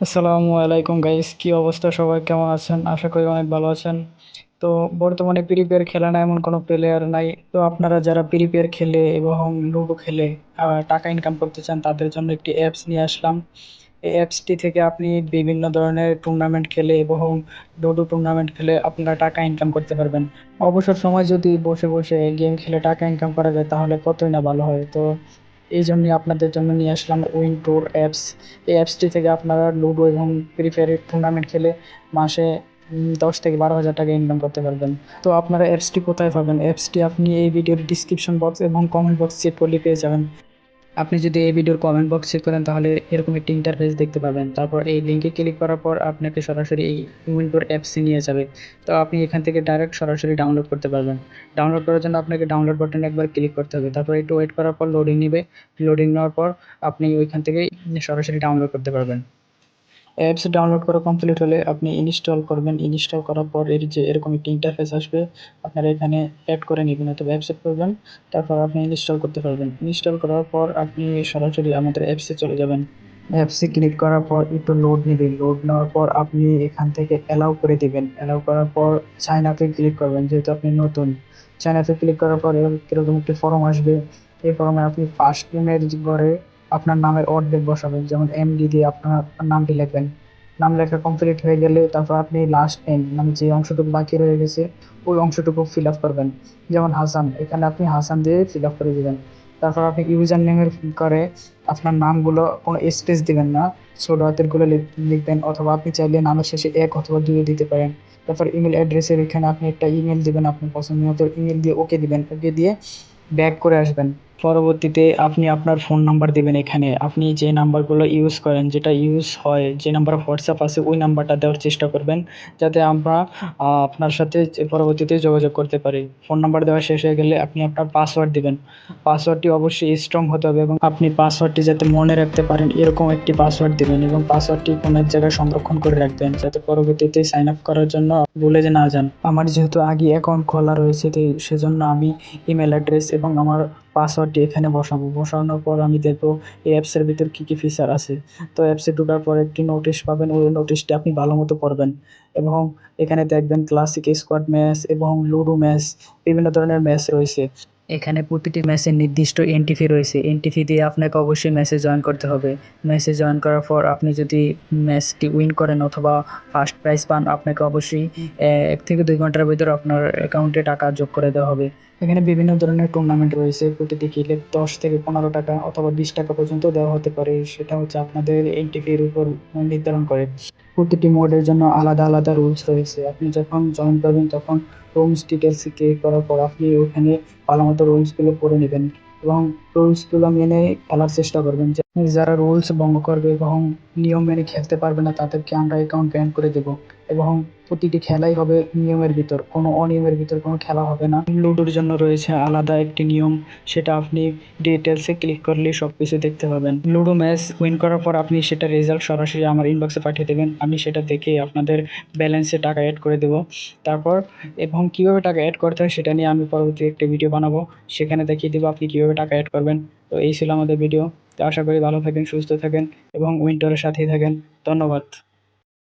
আসসালামু আলাইকুম গাইস কি অবস্থা? সবাই কেমন আছেন? আশা করি অনেক ভালো আছেন। তো বর্তমানে ফায়ার খেলে না এমন কোনো প্লেয়ার নাই। তো আপনারা যারা ফ্রি ফায়ার খেলে এবং লুডো খেলে টাকা ইনকাম করতে চান, তাদের জন্য একটি অ্যাপস নিয়ে আসলাম। এই অ্যাপসটি থেকে আপনি বিভিন্ন ধরনের টুর্নামেন্ট খেলে এবং লুডো টুর্নামেন্ট খেলে আপনারা টাকা ইনকাম করতে পারবেন। অবসর সময় যদি বসে বসে গেম খেলে টাকা ইনকাম করা যায়, তাহলে কতই না ভালো হয়। তো এই জন্যই আপনাদের জন্য নিয়ে আসলাম উইনডোর অ্যাপস এই অ্যাপসটি থেকে আপনারা লুডো এবং ফ্রি ফায়ারের টুর্নামেন্ট খেলে মাসে দশ থেকে বারো হাজার টাকা ইনকাম করতে পারবেন। তো আপনারা অ্যাপসটি কোথায় পাবেন? অ্যাপসটি আপনি এই ভিডিওর ডিসক্রিপশন বক্স এবং কমেন্ট বক্স চেক করলে পেয়ে যাবেন। আপনি যদি এই ভিডিওর কমেন্ট বক্স চেক করেন, তাহলে এরকম একটি ইন্টারফেস দেখতে পাবেন। তারপর এই লিঙ্কে ক্লিক করার পর আপনাকে সরাসরি এই উইন্ডোর অ্যাপসে নিয়ে যাবে। তো আপনি এখান থেকে ডাইরেক্ট সরাসরি ডাউনলোড করতে পারবেন। ডাউনলোড করার জন্য আপনাকে ডাউনলোড বাটনে একবার ক্লিক করতে হবে। তারপর একটু ওয়েট করার পর লোডিং নেবে। লোডিং নেওয়ার পর আপনি ওইখান থেকে সরাসরি ডাউনলোড করতে পারবেন। অ্যাপস ডাউনলোড করা কমপ্লিট হলে আপনি ইনস্টল করবেন। ইনস্টল করার পর এর যে এরকম একটি ইন্টারফেস আসবে, আপনারা এখানে অ্যাড করে নেবেন অথবা অ্যাপসে করবেন, তারপর আপনি ইনস্টল করতে পারবেন। ইনস্টল করার পর আপনি সরাসরি আমাদের অ্যাপসে চলে যাবেন। অ্যাপসে ক্লিক করার পর একটু লোড নেবেন। লোড নেওয়ার পর আপনি এখান থেকে অ্যালাউ করে দিবেন। অ্যালাউ করার পর আপে ক্লিক করবেন, যেহেতু আপনি নতুন। আপে ক্লিক করার পর এরকম একটি ফর্ম আসবে। এই ফর্মে আপনি ফার্স্ট নেমের ঘরে আপনার নামের অর্ধেক বসাবেন, যেমন এমডি দিয়ে আপনার নামটি লিখবেন। নাম লেখা কমপ্লিট হয়ে গেলে তারপর আপনি লাস্ট নেম মানে যে অংশটুকু বাকি রয়ে গেছে, ওই অংশটুকু ফিল আপ করবেন। যেমন হাসান, এখানে আপনি হাসান দিয়ে ফিল আপ করে দেবেন। তারপর আপনি ইউজার নেমের করে আপনার নামগুলো কোনো স্পেস দিবেন না, ছোট হাতেরগুলো লিখ- লিখবেন, অথবা আপনি চাইলে নামের শেষে এক অথবা দুই দিতে পারেন। তারপর ইমেল অ্যাড্রেসের এখানে আপনি একটা ইমেল দিবেন, আপনার পছন্দ মতো ইমেল দিয়ে ওকে দিবেন ওকে দিয়ে ব্যাক করে আসবেন। পরবর্তীতে আপনি আপনার ফোন নাম্বার দিবেন এখানে। আপনি যে নাম্বারগুলো ইউজ করেন, যেটা ইউজ হয়, যে নাম্বার হোয়াটসঅ্যাপ আছে, ওই নাম্বারটা দেওয়ার চেষ্টা করবেন, যাতে আমরা আপনার সাথে পরবর্তীতে যোগাযোগ করতে পারি। ফোন নাম্বার দেওয়া শেষ হয়ে গেলে আপনি আপনার পাসওয়ার্ড দেবেন। পাসওয়ার্ডটি অবশ্যই স্ট্রং হতে হবে এবং আপনি পাসওয়ার্ডটি যাতে মনে রাখতে পারেন, এরকম একটি পাসওয়ার্ড দেবেন এবং পাসওয়ার্ডটি কোনো এক জায়গায় সংরক্ষণ করে রাখবেন, যাতে পরবর্তীতে সাইন আপ করার জন্য ভুলে যে না যান। আমার যেহেতু আগে অ্যাকাউন্ট খোলা রয়েছে সেজন্য আমি ইমেল অ্যাড্রেস এবং আমার পাসওয়ার্ডটি এখানে বসাবো। বসানোর পর আমি দেখব এই অ্যাপসের ভিতর কী কী ফিচার আছে। তো অ্যাপসে ঢোকার পর একটি নোটিশ পাবেন, ওই নোটিশটি আপনি ভালো মতো পড়বেন। এবং এখানে দেখবেন ক্লাসিক স্কোয়াড ম্যাচ এবং লুডো ম্যাচ বিভিন্ন ধরনের ম্যাচ রয়েছে। এখানে প্রতিটি ম্যাচের নির্দিষ্ট এনটিভি রয়েছে। এনটিভি দিয়ে আপনাকে অবশ্যই ম্যাচে জয়েন করতে হবে। ম্যাচে জয়েন করার পর আপনি যদি ম্যাচটি উইন করেন অথবা ফার্স্ট প্রাইজ পান, আপনাকে অবশ্যই এক থেকে দুই ঘণ্টার ভিতরে আপনার অ্যাকাউন্টে টাকা যোগ করে দেওয়া হবে। এখানে বিভিন্ন ধরনের টুর্নামেন্ট রয়েছে। প্রতিটি খেলে দশ থেকে পনেরো টাকা অথবা বিশ টাকা পর্যন্ত দেওয়া হতে পারে। সেটা হচ্ছে আপনাদের এনটিভির উপর নির্ধারণ করে। প্রতিটি মোডের জন্য আলাদা আলাদা রুলস রয়েছে। আপনি যখন জয়েন করবেন, তখন রুলস ডিটেলস ক্লিক করার পর আপনি ওখানে ভালো মতো রুলসগুলো পড়ে নেবেন এবং রুলসগুলো মেনে খেলার চেষ্টা করবেন যারা রুলস ভঙ্গ করবে এবং নিয়ম মেনে খেলতে পারবে না, তাদেরকে আমরা অ্যাকাউন্ট ব্যান করে দেবো। এবং প্রতিটি খেলাই হবে নিয়মের ভিতর, কোনো অনিয়মের ভিতর কোনো খেলা হবে না। লুডোর জন্য রয়েছে আলাদা একটি নিয়ম, সেটা আপনি ডিটেলসে ক্লিক করলে সব কিছু দেখতে পাবেন। লুডো ম্যাচ উইন করার পর আপনি সেটা রেজাল্ট সরাসরি আমার ইনবক্সে পাঠিয়ে দেবেন। আমি সেটা দেখে আপনাদের ব্যালেন্সে টাকা অ্যাড করে দেবো। তারপর এবং কীভাবে টাকা অ্যাড করতে হয় সেটা নিয়ে আমি পরবর্তী একটি ভিডিও বানাবো। সেখানে দেখিয়ে দেবো আপনি কীভাবে টাকা অ্যাড করবেন। তো এই ছিল আমাদের ভিডিও তো আশা করি ভালো থাকেন সুস্থ থাকেন এবং উইন্টারের সাথেই থাকেন। ধন্যবাদ।